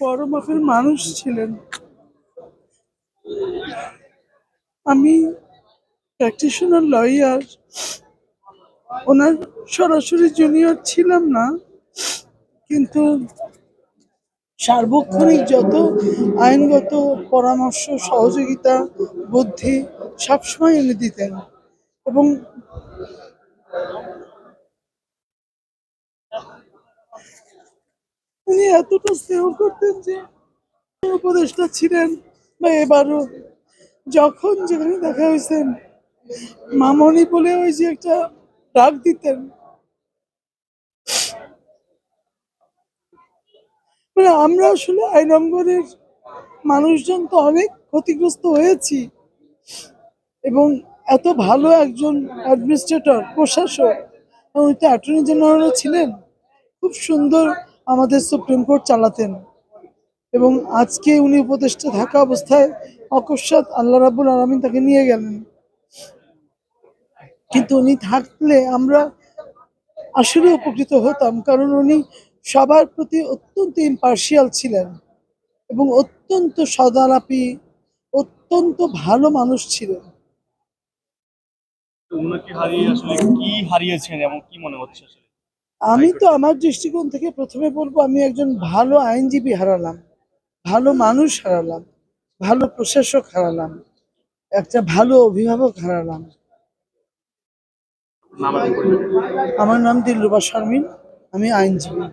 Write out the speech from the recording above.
বড় মাপের মানুষ ছিলেন। আমি প্র্যাকটিশনার লয়ার ওনার সরাসরি জুনিয়র ছিলাম না, কিন্তু সার্বক্ষণিক যত আইনগত পরামর্শ, সহযোগিতা, বুদ্ধি সবসময় এনে দিতেন এবং উনি এতটা স্নেহ করতেন যে উপদেষ্টা ছিলেন বা এবারও যখন যেখানে দেখা হয়েছেন, মামনি বলে ওই যে একটা ডাক দিতেন। মানে আমরা আসলে আইনঙ্গনের মানুষজন তো অনেক ক্ষতিগ্রস্ত হয়েছি এবং এত ভালো একজন অ্যাডমিনিস্ট্রেটর প্রশাসক তো অ্যাটর্নি জেনারেলও ছিলেন। খুব সুন্দর আমাদের সুপ্রিম কোর্ট চালাতেন। এবং আজকে উনি উপদেষ্টা থাকা অবস্থায় অকস্মাৎ আল্লাহ রাবুল আলমিন তাকে নিয়ে গেলেন। কিন্তু উনি থাকলে আমরা আসলে উপকৃত হতাম, কারণ উনি সবার প্রতি অত্যন্ত ইম্পার্শিয়াল ছিলেন এবং অত্যন্ত সদালাপি, অত্যন্ত ভালো মানুষ ছিলেন। কি হারিয়েছেন এমন কি মনে হচ্ছে আমি তো আমার দৃষ্টিকোণ থেকে প্রথমে বলব আমি একজন ভালো আইনজীবী হারালাম ভালো মানুষ হারালাম ভালো প্রশাসক হারালাম একটা ভালো অভিভাবক হারালাম। আমার নাম দিলরুবা শর্মিন আমি আইনজীবী